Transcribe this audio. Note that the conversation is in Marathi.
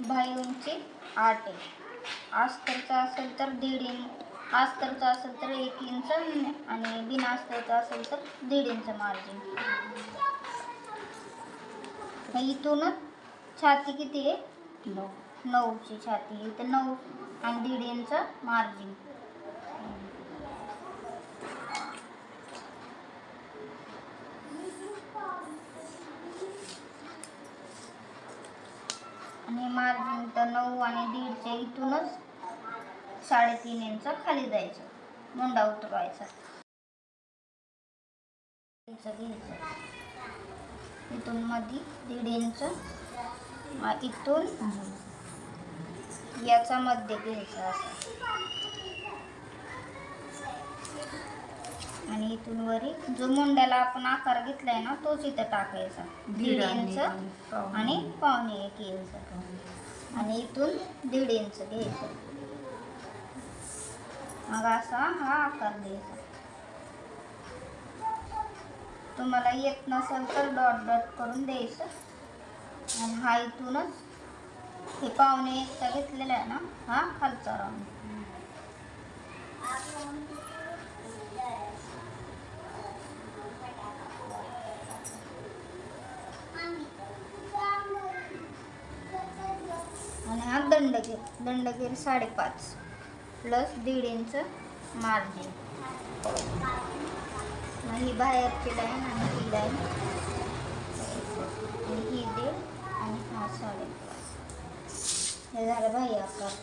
बाह्य उंची आठ आहे. अस्तरचा असेल तर दीड इंच आस्तरचा असेल तर एक इंच आणि बिना अस्तरचा असेल तर दीड इंच मार्जिन मग इथूनच छाती किती आहे? नऊ. नऊची छाती. इथं नऊ आणि दीड इंच मार्जिन आणि मार्जिन तर नऊ आणि दीडच्या इथूनच साडेतीन इंच खाली जायचं. मुंडा उतरवायचा. इंच घ्यायचं. इथून मध्ये दीड इंच इथून याचा मध्य घ्यायचा असं. इथून वरी. जो मुंड्याला आपण आकार घेतलाय ना तोच इथं टाकायचा. दीड इंच. आणि पावणे एक इंच. आणि इथून दीड इंच घ्यायचं. मग असा हा आकार द्यायचा. तुम्हाला येत नसेल तर डॉट डॉट करून द्यायचं. आणि हा इथूनच हे पावणे एकचा घेतलेला आहे ना हा खालचा राऊंड आणि हा दंडगीर दंडगीर साडेपाच प्लस दीड इंच मार्जिन मग ही बाहेरची लाईन आणि ही लाईन आणि ही दीड आणि हा साडेपाच. हे झालं बाह्य आकार